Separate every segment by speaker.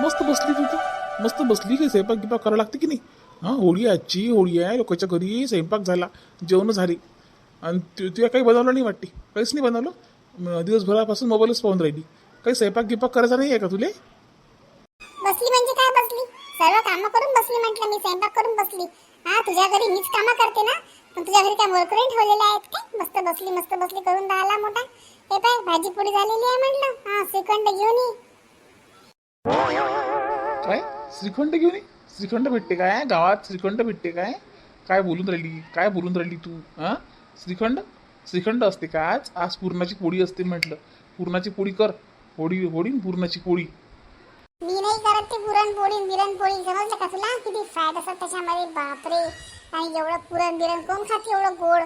Speaker 1: मस्त बसली तू तर मस्त बसली की स्वयंपाक गिपाक करावं लागते की नाही? हां होळी आजची होळी आहे लोकांच्या घरी स्वयंपाक झाला जेवण झाली. आणि तु तुला काही बनवलं नाही वाटते? काहीच नाही बनवलं? दिवसभरापासून मोबाईलच पाहून राहिली. काही स्वयंपाक गिपाक करायचा नाही आहे का तुले?
Speaker 2: बसली म्हणजे काय बसली? सर्व कामं करून बसली म्हटलं मी स्वयंपाक करून बसली. हा तुझ्या घरी मीच कामं करते ना? पण तुझ्या घरी काय मोरकरी ठेवलेले आहेत काय? मस्त बसली मस्त बसली करून राहिला मोठा. हे पाय भाजी पोळी झालेली आहे म्हटलं. हा श्रीखंड घेऊन ये.
Speaker 1: काय? श्रीखंड घेऊन श्रीखंड भेटते काय? गावात श्रीखंड भेटते काय? काय बोलून राहिली? काय बोलून राहिली तू? हां? श्रीखंड? श्रीखंड असते का आज? आज पूर्णाची पोळी असते म्हटलं. पूर्णाची पोळी कर. होडी होडी पुरणाची पूर्णाची पोळी.
Speaker 2: मी नाही करत ते पुरणपोळी बिरणपोळी समजलं का तुला? किती फॅट असतात त्याच्यामध्ये. बापरे. आणि एवढं पुरण बिरण कोण खाते? एवढं गोड.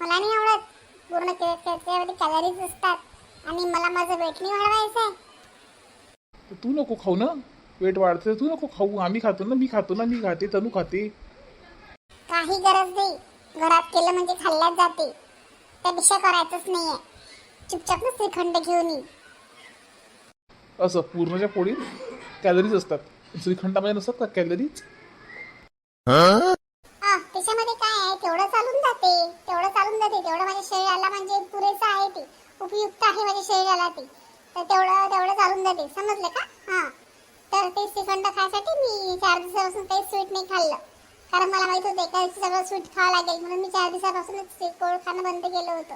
Speaker 2: मला नाही आवडत. पूर्ण त्याच्यामध्ये कॅलरीज असतात. आणि मला माझं वेट नाही वाढवायचं आहे
Speaker 1: तर तू नको खाऊ ना. वेट वाढतं. तू नको खाऊ. आम्ही खातो ना. मी खातो ना. मी खाते. तनू खाते.
Speaker 2: काही गरज नाही. घरात केलं म्हणजे खाल्ल्याच जाते. त्यापेक्षा करायचंच नाहीये. चुपचाप ना श्रीखंड घेऊन ये.
Speaker 1: असं. पूर्णाच्या पोळीत कॅलरीज असतात. श्रीखंडामध्ये नसतात का कॅलरीज
Speaker 2: त्याच्यामध्ये काय आहे? तेवढं चालून जाते. तेवढं चालून जाते. तेवढं माझ्या शरीराला म्हणजे पुरेसं आहे ते. उपयुक्त आहे माझ्या शरीराला ते. तर तेवढं तेवढं चालून जाते. समजलं का? हा. तर ते श्रीखंड खायसाठी? मी चार दिवसापासून काही स्वीट नाही खाल्लं. कारण मला माहीत होतं एका दिवशी सगळं स्वीट खावं लागेल. म्हणून मी चार दिवसापासूनच ते गोड खाणं बंद केलं होतं.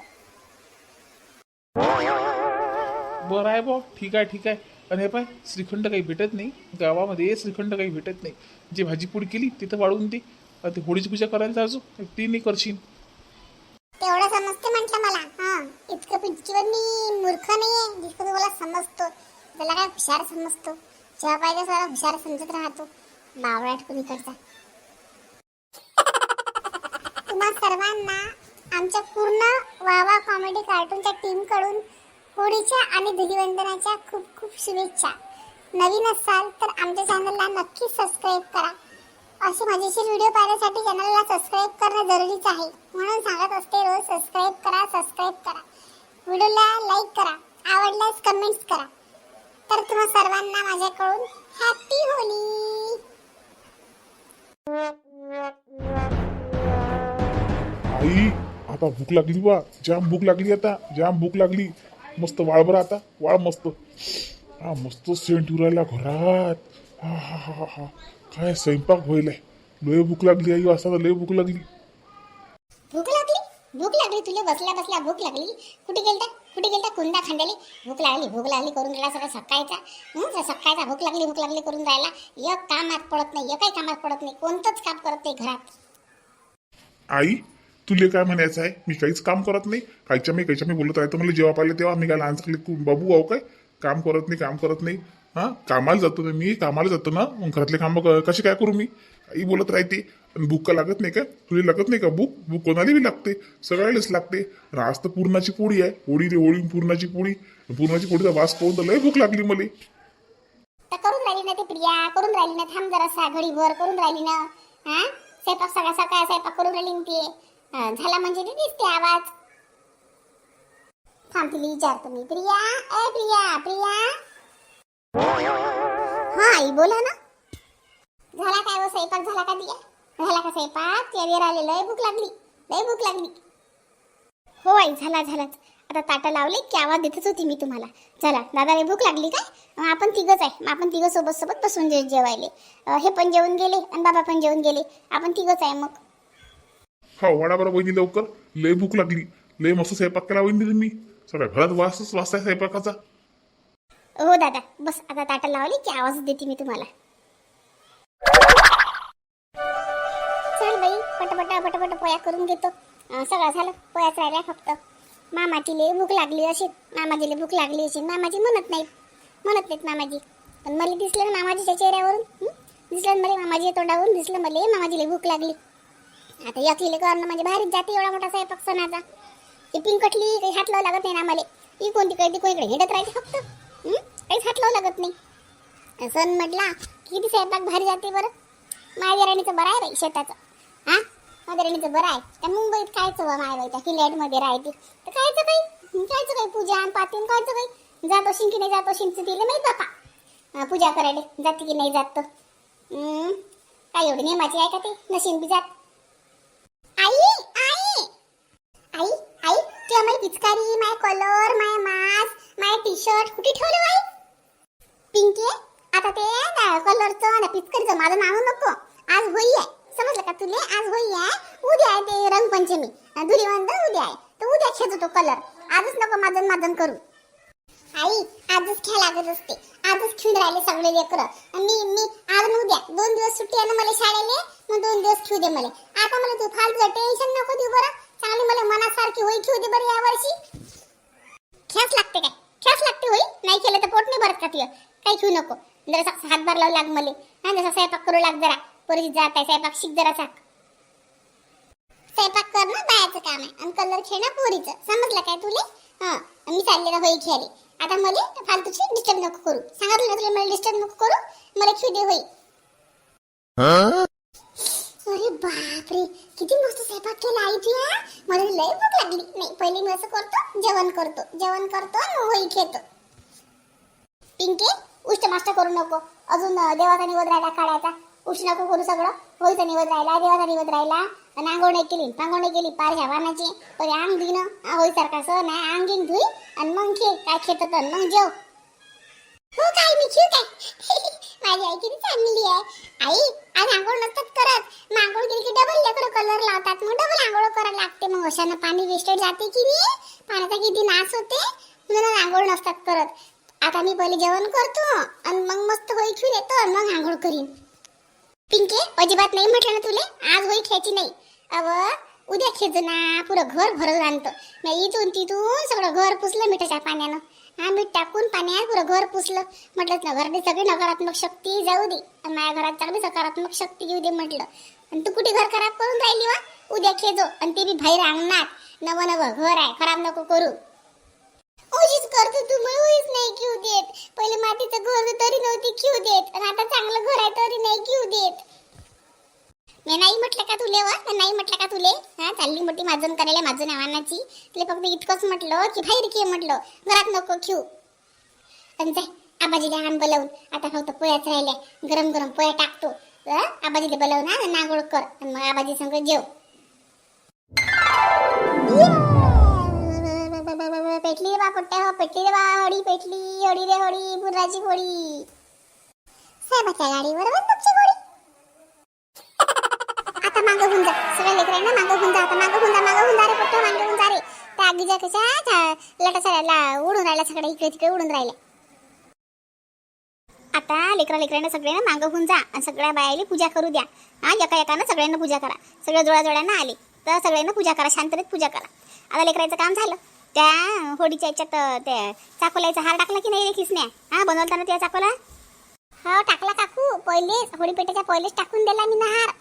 Speaker 1: बरं आहे भाऊ ठीक आहे ठीक आहे. आणि हे पाय श्रीखंड काही भेटत नाही. गावामध्ये श्रीखंड काही भेटत नाही. जे भाजीपूड केली तिथं वाढवून दे. आता ते होळीची पूजा करायला जायचो ती नाही करशील
Speaker 2: तेवढं समजते म्हटलं मला हा इतकं मी मूर्ख नाहीये जितकं तुम्हाला समजतो. त्याला काय हुशार समजतो. जेव्हा पाहिजे सगळा हुशार समजत राहतो. बावळाट कुणीकडचा. करता तुम्हा सर्वांना आमच्या पूर्ण वावा कॉमेडी कार्टूनच्या टीमकडून होळीच्या आणि धुलीवंदनाच्या खूप खूप शुभेच्छा. नवीन असाल तर आमच्या चॅनलला नक्की सबस्क्राईब करा. असे मजेशीर व्हिडिओ पाहण्यासाठी चॅनलला सबस्क्राईब करणं जरुरीच आहे. म्हणून सांगत असते रोज सबस्क्राईब करा सबस्क्राईब करा. व्हिडिओला लाईक करा. आवडल्यास कमेंट्स करा. तर तुम्हा सर्वांना माझ्याकडून हॅपी होली!
Speaker 3: आई आता भूक लागली बा. जाम भूक लागली आता. जाम भूक लागली. मस्त वाळ बरं आता. वाळ मस्त. हा मस्त सेंट उरायला घरात. हा हा हा हा हा. काय स्वयंपाक व्हायलाय. लय भूक लागली आई वाजता लय भूक लागली.
Speaker 2: भूक लागली? भूक लागली तुला बसल्या बसल्या भूक लागली. कुठे गेलता? कुठे गेलता? कुंदा खांद्याली भूक लागली भूक लागली करून राहिला सगळं सकाळचा. सकाळचा भूक लागली भूक लागली करून राहिला. एक कामात पडत नाही एकही कामात पडत नाही. कोणतंच काम करत नाही घरात.
Speaker 3: आई तुले काय म्हणायचं आहे? मी काहीच काम करत नाही. कायच्या मी कायच्या मी बोलत आहे. तर मला जेव्हा पाहिलं तेव्हा मी काय लहान चांगले बाबू आहो काय? काम करत नाही काम करत नाही. हा? कामाला जातो ना मी कामाला जातो ना. मग घरातले कामं कसे काय करू मी? आई बोलत राहते आणि भूक का लागत नाही का? तुला लागत नाही का भूक? भूक कोणाला बी लागते सगळ्यालाच लागते. आणि आज तर पूर्णाची पोळी आहे. होळी रे होळी पूर्णाची पोळी. पूर्णाची पोळीचा वास पाहून तर लय भूक लागली मला.
Speaker 2: करून राहिली ना ते प्रिया करून राहिली ना थांब जरासा घडीभर करून राहिली ना. हा? स्वयंपाक सगळा सकाळ स्वयंपाक करून राहिली ना ती. हा, झाला म्हणजे ती दिसते आवाज. थांब तिला विचारतो मी. प्रिया ए प्रिया प्रिया हा आई बोला ना. झाला काय हो स्वयंपाक? झाला का दिया? झाला का स्वयंपाक? त्या आले लय भूक लागली. लय भूक लागली. हो आई झाला झालाच आता ताटं लावले की आवाज देतच होती मी तुम्हाला. चला दादाला भूक लागली काय? आपण तिघच आहे. मग आपण तिघं सोबत सोबत बसून जे जेवायले. हे पण जेवून गेले आणि बाबा पण जेवून गेले. आपण तिघच आहे मग.
Speaker 3: हा वडा बरं वहिनी लवकर. लय भूक लागली. लय मस्त स्वयंपाक केला वहिनी तुम्ही. सगळ्या घरात वासच वास आहे स्वयंपाकाचा.
Speaker 2: हो दादा. बस आता ताटं लावली की आवाज देते मी तुम्हाला. चल बाई पटपटा पटपट पोया करून घेतो. सगळं झालं पोयाच राहिल्या फक्त. मामाजीले भूक लागली अशी. मामाजीले भूक लागली अशी. मामाजी म्हणत नाहीत. म्हणत नाहीत मामाजी. पण मला दिसलं ना मामाजीच्या चेहऱ्यावरून. दिसलं मला मामाजीच्या तोंडावरून. दिसलं मला मामाजीले भूक लागली. आता एकलीले करणं म्हणजे भारीच जाते एवढा मोठा स्वयंपाक सणाचा. ती पिंकटली काही हात लावं लागत नाही ना आम्हाला. ही कोणती कळती कोणीकडे हिंडत राहते फक्त. काहीच हात लावं लागत नाही. सण म्हटला किती स्वयंपाक भारी जाते बरं. माझ्या राणीचं बरं आहे बाई शेताचं. हा? माझ्या राणीचं बरं आहे. त्या मुंबईत खायचं बा माय बाईच्या त्या राहते तर खायचं काही खायचं काही पूजा आणि पातीन कायचं काही जात असेल की नाही जात असेल तर तिला माहीत बापा. पूजा करायला. जाते की नाही जात काय एवढी नेमाची आहे का ते? नशीन बी जात. आई आई. आई आई. तुला माय पिचकारी my colour my mask my T shirt कुठे ठेवलं बाई? कलरचं आणि पिचकरीचं माझं नाव नको. आज होई आहे. समजलं का तुले? आज होई आहे. उद्या आहे ते रंगपंचमी. धुलीवंद उद्या आहे. तर उद्या खेळतो तो कलर आजच नको माझं माझं करू. आई आजच खेळ लागत असते. आजच खेळून राहिले सगळे लेकर. मी मी आज न उद्या. दोन दिवस सुट्टी आहे ना मला शाळेले? मग दोन दिवस खेळू दे मला. आता मला तू फालतू टेन्शन नको देऊ बरं. चांगली मला मनासारखी होई खेळू दे बरं या वर्षी. खेळच लागते काय? खेळच लागते होई? नाही केलं तर पोट नाही भरत का तुझं? काही खेळू नको. जरा हातभार लावू लाग मले. हा जसा स्वयंपाक करू लाग जरा. पोरीची जात आहे स्वयंपाक शिक जरा साक स्वयंपाक करणं बायाचं काम आहे. आणि कलर खेळणं पोरीचं. समजलं काय तुले? हा मी चालले ना होई खेळले. आता मला फालतूची डिस्टर्ब नको करू. सांगितलं ना तुला मला डिस्टर्ब नको करू. मला खेळ दे होई अरे बापरे किती मस्त स्वयंपाक केला आई तुया. मला लय भूक लागली. नाही पहिले मी असं करतो जेवण करतो. जेवण करतो आणि होई खेळतो. पिंके उष्ट माष्ट करू नको. अजून देवाचा निवद राहिला काढायचा उष्ट नको करू सगळं. होईचा निवद राहिला देवाचा निवद राहिला. आणि केली नाही केली पार नाही वानाची. परी आंग तरी अंग धुईनं होळीसारखा सण आहे. अंग गिंग धुई आणि मग खे काय खेत तर मग जेव. हो काय मी खेळ काय? माझी आई किती चांगली आहे. आई आज आंघोळ नसतात करत. मग आंघोळ केली की डबल लेकर कलर लावतात. मग डबल आंघोळ करायला लागते. मग अशानं पाणी वेस्टेड जाते की नाही? पाण्याचा किती नाश होते? म्हणून आंघोळ नसतात करत. आता मी पहिले जेवण करतो आणि मग मस्त होई खेळ येतो मग आंघोळ करीन. पिंके अजिबात नाही म्हटलं ना तुले? आज होई खेळायची नाही. अव उद्या खेळतो ना पुरं घर भरून आणतो. मी इथून तिथून सगळं घर पुसलं मिठाच्या पाण्यानं. हा मीठ टाकून पाण्यात पुरं घर पुसलं. म्हटलं ना घरात सगळी नकारात्मक शक्ती जाऊ दे. आणि माझ्या घरात चांगली सकारात्मक शक्ती येऊ दे म्हटलं. आणि तू कुठे घर खराब करून राहिली वा? उद्या खेजो आणि ते बी बाहेर अंगणात. नवं नवं घर आहे. खराब नको करू. ओशीच करतो तू मला ओशीच नाही घेऊ देत. पहिले मातीचं घर तरी नव्हती घेऊ देत. आणि आता चांगलं घर आहे तरी नाही घेऊ देत. मी नाही म्हटलं का तुले वा नाही म्हटलं का तुले? हा चालली मोठी माजून करायला माझं नावानाची तुला फक्त इतकंच म्हटलं की बाहेर घे म्हटलं. घरात नको घेऊ आणि जाय आबाजीला आण बोलावून. आता फक्त पोळ्याच राहिल्या. गरम गरम पोळ्या टाकतो. हं? आबाजीला बोलावून ना नागोळ कर. आणि मग आबाजी संग जेव. पेटली बा पोट्ट्या हो पेटली रे बा होडी पेटली होडी रे होडी बुर्राची होडी साहेबाच्या गाडीवर बंदूकची गोळी आता मागं होऊन जा सगळ्या लेकरांना मागं होऊन जा आता मागं होऊन जा मागं होऊन जा रे पोट्ट मागं होऊन जा रे. त्या आगीच्या कशा लटा सगळ्याला उडून राहिला सगळ्या इकडे तिकडे उडून राहिल्या. आता लेकरा लेकरांना सगळ्यांना मागं होऊन जा आणि सगळ्या बायाली पूजा करू द्या. हा एका एकानं सगळ्यांना पूजा करा. सगळ्या जोड्या जोड्यांना आले तर सगळ्यांना पूजा करा शांततेत पूजा करा. आता लेकराचं काम झालं. त्या होडीच्या याच्यात त्या चाकोल्याचा हार टाकला की नाही रे खिसण्या? हा बनवताना त्या चाकोला? हो टाकला काकू पहिलेच होडी पेटाच्या पहिलेच टाकून दिला मी ना हार.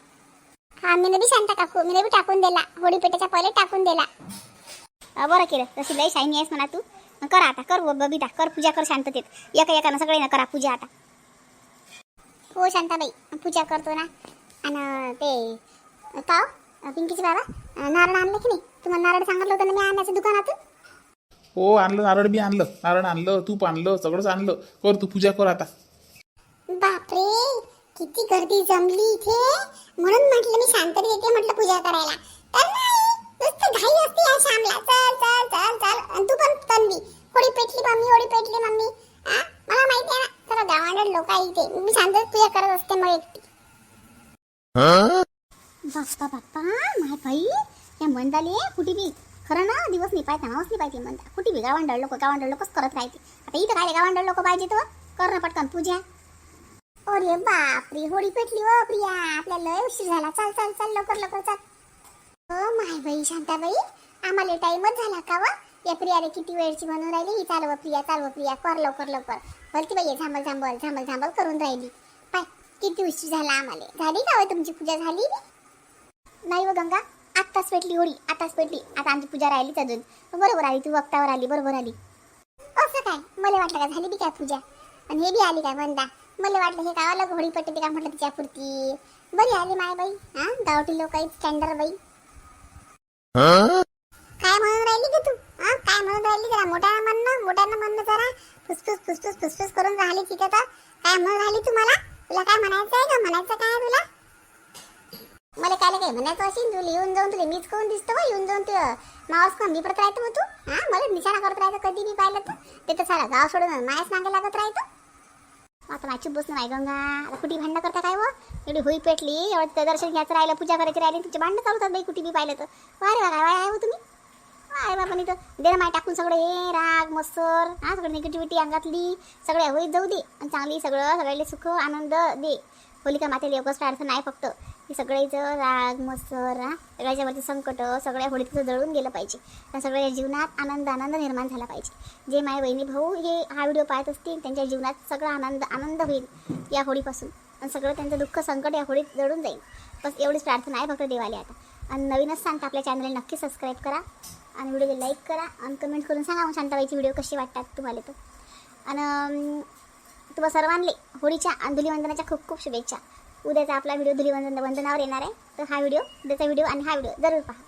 Speaker 2: हा मी बी शांता काकू मी बी टाकून दिला होडी पेटाच्या पहिले टाकून दिला. बरं केलं तशी लई शाईनी आहेस म्हणा तू. कर आता कर बबिता कर पूजा कर शांततेत. एका एकानं सगळ्यांना करा पूजा आता. हो शांताबाई पूजा करतो ना. आणि ते पाव पिंकीचे बाबा नारळ आणले की नाही? तुम्हाला नारळ सांगितलं होतं ना मी आणण्याचं दुकानातून?
Speaker 1: हो आणलं नारळ बी आणलं. नारळ आणलं तूप आणलं सगळंच आणलं. कर तू पूजा कर आता.
Speaker 2: बापरे किती गर्दी जमली इथे. म्हणून म्हटलं मी शांततेत येते म्हटलं पूजा करायला. तर नाही नुसतं घाई असते या श्यामला. चल चल चल चल. आणि तू पण तन्वी होडी पेटली मम्मी होडी पेटली मम्मी. आ? मला माहिती आहे ना सर्व गावांडे लोक आहे इथे. मी शांततेत पूजा करत असते मग एकटी. बाप्पा बाप्पा माय बाई. या मंदाले कुठे बी. खरं ना दिवस नाही पाहिजे नावच नाही पाहिजे म्हणता. कुठे बी गावांडळ लोक गावांडळ लोकच करत राहते आता इथं काय गावांडळ लोक पाहिजे तर? कर ना पटकन पूजा अरे बापरे होळी पेटली व प्रिया. आपल्याला लय उशीर झाला. चल चल चल लवकर लवकर चल. हो माय बाई शांताबाई आम्हाला टाईमच झाला का व? या प्रियाने किती वेळची म्हणून राहिली? ही चालव प्रिया चालव प्रिया. कर लवकर लवकर. भलती बाई झांबल झांबल झांबल झांबल करून राहिली. पाय किती उशीर झाला आम्हाला. झाली का तुमची पूजा? झाली नाही व गंगा? आत्ताच पेटली होळी आत्ताच पेटली. आता आमची पूजा राहिलीच अजून. बरोबर आली तू वक्तावर आली बरोबर आली. असं काय? मला वाटलं का झाली बी काय पूजा? आणि हे बी आली काय म्हणता? मला वाटलं हे काय अलग होडी पटते का म्हटलं तिच्या पुरती बरी आली माय बाई हा? गावठी लोक आहेत स्टँडर्ड बाई. काय म्हणून राहिली का तू? हा? काय म्हणून राहिली? जरा मोठ्यानं म्हणणं मोठ्यानं म्हणणं जरा. फुसफुस फुसफुस फुसफुस करून राहिली तिथे तर. काय म्हणून राहिली तू मला? तुला काय म्हणायचं आहे का? म्हणायचं काय तुला? मला काय काय म्हणायचं असेल तुला येऊन जाऊन तुला मीच करून दिसतो का येऊन जाऊन तू मावस कोण? मी राहतो मग तू? हा मला निशाणा करत राहतो कधी मी पाहिलं तू ते तर सारा गाव सोडून मायाच मागे लागत राहतो. आता माझी बसून नाही गंगा. आता कुठे भांडणं करता काय व एवढी होई पेटली एवढं दर्शन घ्यायचं राहिलं पूजा करायची राहिली तुमचे भांडणं चालवतात बाई कुठे बी पाहिलं तर. वारे वा काय आहे तुम्ही? अरे बाबा नाही तर देर माय टाकून सगळं हे राग मस्तर हा सगळं निगेटिव्हिटी अंगातली सगळ्या होईत जाऊ दे. आणि चांगली सगळं सगळ्याला सुख आनंद दे. होलिका मातेला एकच प्रार्थना नाही फक्त. सगळ्याचं राग मस्तर सगळ्याच्यावरती संकट सगळ्या होळीचं जळून गेलं पाहिजे. त्या सगळ्या जीवनात आनंद आनंद निर्माण झाला पाहिजे. जे माय बहिणी भाऊ हे हा व्हिडिओ पाहत असतील त्यांच्या जीवनात सगळा आनंद आनंद होईल या होळीपासून. आणि सगळं त्यांचं दुःख संकट या होळीत जळून जाईल. बस एवढीच प्रार्थना आहे फक्त देवाली आता. आणि नवीनच सांगता आपल्या चॅनलला नक्की सबस्क्राईब करा. आणि व्हिडिओला लाईक करा. आणि कमेंट करून सांगा मग शांताबाईची व्हिडिओ कसे वाटतात तुम्हाला तर. आणि अं, तुम्हा सर्वांले होळीच्या आणि धुलीवंदनाच्या खूप खूप शुभेच्छा. उद्याचा आपला व्हिडिओ धुलीवंदन वंदनावर येणार आहे. तर हा व्हिडिओ उद्याचा व्हिडिओ आणि हा व्हिडिओ जरूर पहा.